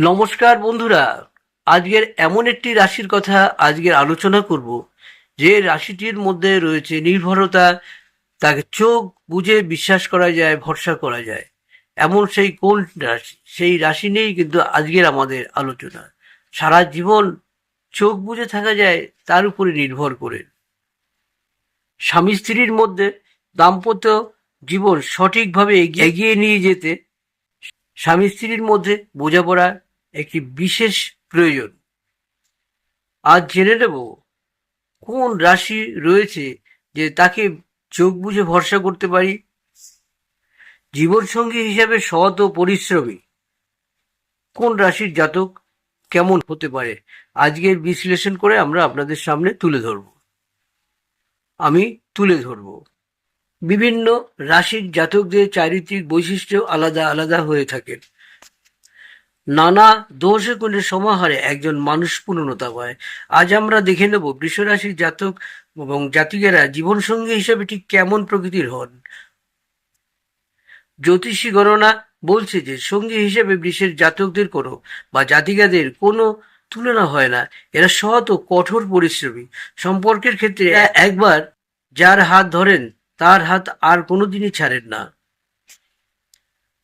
নমস্কার বন্ধুরা। আজকের এমন একটি রাশির কথা আজকের আলোচনা করব, যে রাশিটির মধ্যে রয়েছে নির্ভরতা, তাকে চোখ বুঝে বিশ্বাস করা যায়, ভরসা করা যায়। এমন সেই কোন রাশি? সেই রাশি নিয়েই কিন্তু আজকের আমাদের আলোচনা। সারা জীবন চোখ বুঝে থাকা যায়, তার উপরে নির্ভর করে। স্বামী স্ত্রীর মধ্যে দাম্পত্য জীবন সঠিকভাবে এগিয়ে- নিয়ে যেতে, স্বামী স্ত্রীর মধ্যে বোঝাপড়া একটি বিশেষ প্রয়োজন। আজ জেনে নেব কোন রাশি রয়েছে যে তাকে চোখ বুঝে ভরসা করতে পারি? জীবনসঙ্গী হিসাবে সৎ ও পরিশ্রমী। কোন রাশির জাতক কেমন হতে পারে? আজকের বিশ্লেষণ করে আমরা আপনাদের সামনে তুলে ধরব। আমি তুলে ধরব। বিভিন্ন রাশির জাতকদের চারিত্রিক বৈশিষ্ট্য আলাদা আলাদা হয়ে থাকে নানা দোষ গুণের সমাহারে একজন মানুষ পূর্ণতা পায়। আজ আমরা দেখে নেব বৃষরাশির জাতক এবং জাতিকেরা জীবনসঙ্গী হিসেবে ঠিক কেমন প্রকৃতির হন। জ্যোতিষী গণনা বলছে যে, সঙ্গী হিসেবে বৃষের জাতকদের কোনো বা জাতিকাদের কোনো তুলনা হয় না। এরা সৎ ও কঠোর পরিশ্রমী। সম্পর্কের ক্ষেত্রে একবার যার হাত ধরেন, তার হাত আর কোনোদিনই ছাড়েন না।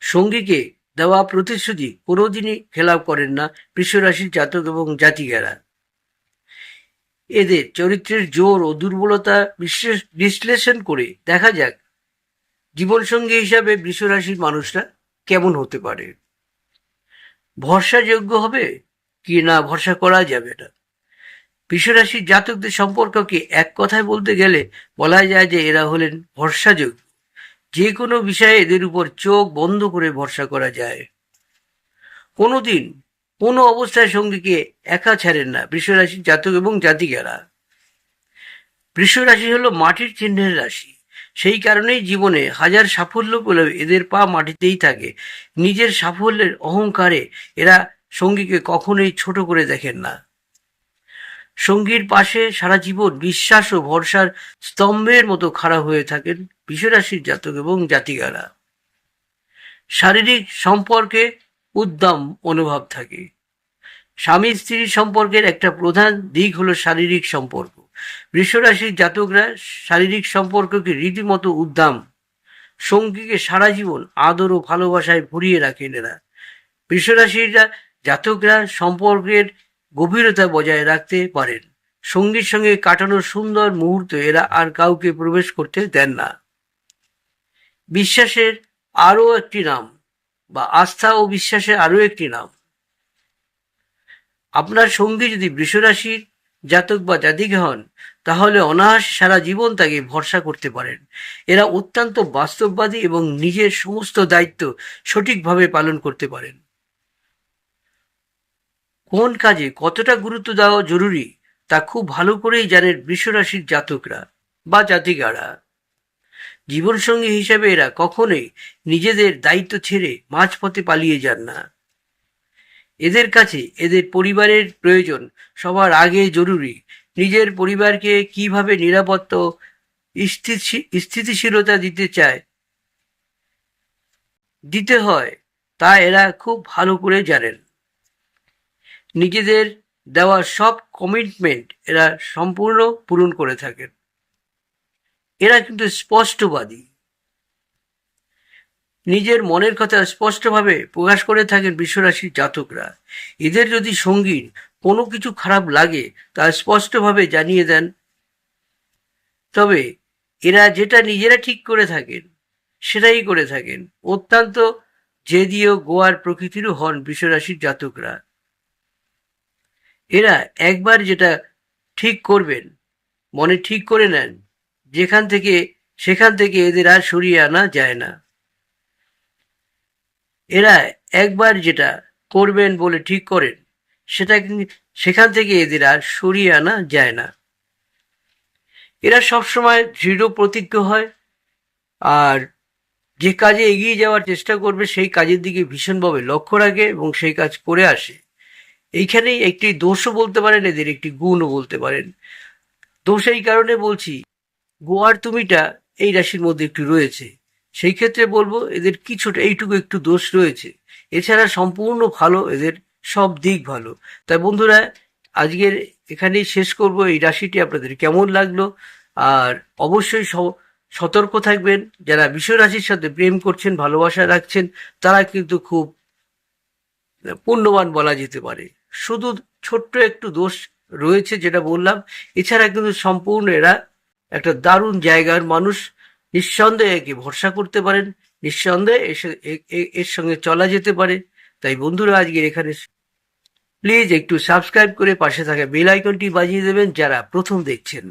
সঙ্গীকে দেওয়া প্রতিশ্রুতি কোনোদিনই খেলাপ করেন না বৃষরাশির জাতক এবং জাতিকারা। এদের চরিত্রের জোর ও দুর্বলতা বিশ্লেষ- বিশ্লেষণ করে দেখা যাক জীবনসঙ্গী হিসাবে বৃষরাশির মানুষরা কেমন হতে পারে। ভরসাযোগ্য হবে কি না ভরসা করা যাবে না। বৃষরাশির জাতকদের সম্পর্ককে এক কথায় বলতে গেলে বলা যায় যে এরা হলেন ভরসাযোগ্য। যে কোনো বিষয়ে এদের উপর চোখ বন্ধ করে ভরসা করা যায়। কোনোদিন কোনো অবস্থায় সঙ্গীকে একা ছাড়েন না বৃষরাশির জাতক এবং জাতিকারা। বৃষরাশি হলো মাটির চিহ্নের রাশি। সেই কারণেই জীবনে হাজার সাফল্য পেলেও এদের পা মাটিতেই থাকে। নিজের সাফল্যের অহংকারে এরা সঙ্গীকে কখনোই ছোট করে দেখেন না। সঙ্গীর পাশে সারা জীবন বিশ্বাস ও ভরসার স্তম্ভের মতো খাড়া হয়ে থাকেন বিশ্বরাশির জাতক এবং জাতিকারা। শারীরিক সম্পর্কে উদ্দাম অনুভব থাকে। স্বামী স্ত্রীর সম্পর্কের একটা প্রধান দিক হলো শারীরিক সম্পর্ক। বৃষরাশির জাতকরা শারীরিক সম্পর্ককে রীতিমতো উদ্দাম, সঙ্গীকে সারা জীবন আদর ও ভালোবাসায় ভরিয়ে রাখেন এরা। বৃষরাশির জাতকরা সম্পর্কের গভীরতা বজায় রাখতে পারেন। সঙ্গীর সঙ্গে কাটানো সুন্দর মুহূর্ত এরা আর কাউকে প্রবেশ করতে দেন না। বিশ্বাসের আরও একটি নাম বা আস্থা ও বিশ্বাসের আরও একটি নাম। আপনার সঙ্গী যদি বৃষরাশির জাতক বা জাতিকে হন, তাহলে অনায়াস সারা জীবন তাকে ভরসা করতে পারেন। এরা অত্যন্ত বাস্তববাদী এবং নিজের সমস্ত দায়িত্ব সঠিকভাবে পালন করতে পারেন। কোন কাজে কতটা গুরুত্ব দেওয়া জরুরি তা খুব ভালো করেই জানেন বৃষরাশির জাতকরা বা জাতিকারা। জীবনসঙ্গী হিসেবে এরা কখনোই নিজেদের দায়িত্ব ছেড়ে মাঝপথে পালিয়ে যান না। এদের কাছে এদের পরিবারের প্রয়োজন সবার আগে জরুরি। নিজের পরিবারকে কীভাবে নিরাপত্তা স্থিতিশীলতা দিতে চায়, দিতে হয়, তা এরা খুব ভালো করে জানেন। নিজেদের দেওয়া সব কমিটমেন্ট এরা সম্পূর্ণ পূরণ করে থাকেন। এরা কিন্তু স্পষ্টবাদী। নিজের মনের কথা স্পষ্টভাবে প্রকাশ করে থাকেন বিশ্বরাশির জাতকরা। এদের যদি সঙ্গীর কোনো কিছু খারাপ লাগে, তা স্পষ্টভাবে জানিয়ে দেন। তবে এরা যেটা নিজেরা ঠিক করে থাকেন, সেটাই করে থাকেন। অত্যন্ত জেদীয় গোয়ার প্রকৃতিরও হন বিশ্বরাশির জাতকরা। এরা একবার যেটা ঠিক করবেন, মনে ঠিক করে নেন, যেখান থেকে, সেখান থেকে এদের আর সরিয়ে আনা যায় না। এরা একবার যেটা করবেন বলে ঠিক করেন, সেটা সেখান থেকে এদের আর সরিয়ে আনা যায় না। এরা সবসময় দৃঢ় প্রতিজ্ঞ হয়, আর যে কাজে এগিয়ে যাওয়ার চেষ্টা করবে, সেই কাজের দিকে ভীষণভাবে লক্ষ্য রাখে এবং সেই কাজ করে আসে। এইখানেই একটি দোষও বলতে পারেন, এদের একটি গুণও বলতে পারেন। দোষ এই কারণে বলছি, গোয়ার তুমিটা এই রাশির মধ্যে একটু রয়েছে। সেই ক্ষেত্রে বলব, এদের কিছুটা, এইটুকু একটু দোষ রয়েছে। এছাড়া সম্পূর্ণ ভালো, এদের সব দিক ভালো। তাই বন্ধুরা, আজকের এখানেই শেষ করব। এই রাশিটি আপনাদের কেমন লাগল? আর অবশ্যই সতর্ক থাকবেন। যারা বিশ্ব রাশির সাথে প্রেম করছেন, ভালোবাসা রাখছেন, তারা কিন্তু খুব পুণ্যবান বলা যেতে পারে। শুধু ছোট্ট একটু দোষ রয়েছে যেটা বললাম। এছাড়া কিন্তু সম্পূর্ণ এরা একটা দারুণ জায়গার মানুষ। নিঃসন্দেহে একে ভরসা করতে পারেন, নিঃসন্দেহে এর সঙ্গে চলা যেতে পারে। তাই বন্ধুরা, আজকের এখানে প্লিজ একটু সাবস্ক্রাইব করে পাশে থাকা বেল আইকনটি বাজিয়ে দেবেন যারা প্রথম দেখছেন।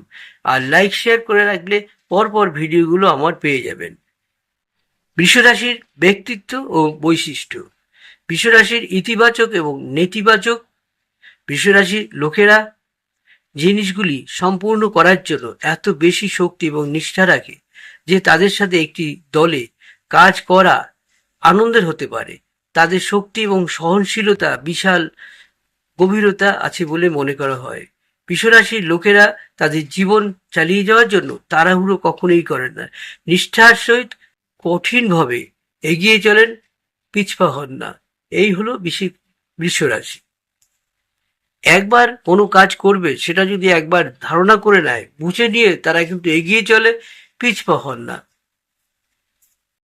আর লাইক, শেয়ার করে রাখলে পরপর ভিডিওগুলো আমার পেয়ে যাবেন। বিশ্বরাশির ব্যক্তিত্ব ও বৈশিষ্ট্য। বিশ্বরাশির ইতিবাচক এবং নেতিবাচক বৃষরাশির লোকেরা জিনিসগুলি সম্পূর্ণ করার জন্য এত বেশি শক্তি এবং নিষ্ঠা রাখে যে তাদের সাথে একটি দলে কাজ করা আনন্দের হতে পারে। তাদের শক্তি এবং সহনশীলতা বিশাল গভীরতা আছে বলে মনে করা হয়। বিশ্বরাশির লোকেরা তাদের জীবন চালিয়ে যাওয়ার জন্য তাড়াহুড়ো কখনোই করেন না। নিষ্ঠার সহিত কঠিনভাবে এগিয়ে চলেন, পিছপা হন না। এই হলো বিশি- বৃষরাশি একবার কোনো কাজ করবে, সেটা যদি একবার ধারণা করে নেয়, বুঝে নিয়ে তারা কিন্তু এগিয়ে চলে, পিছপা হন না।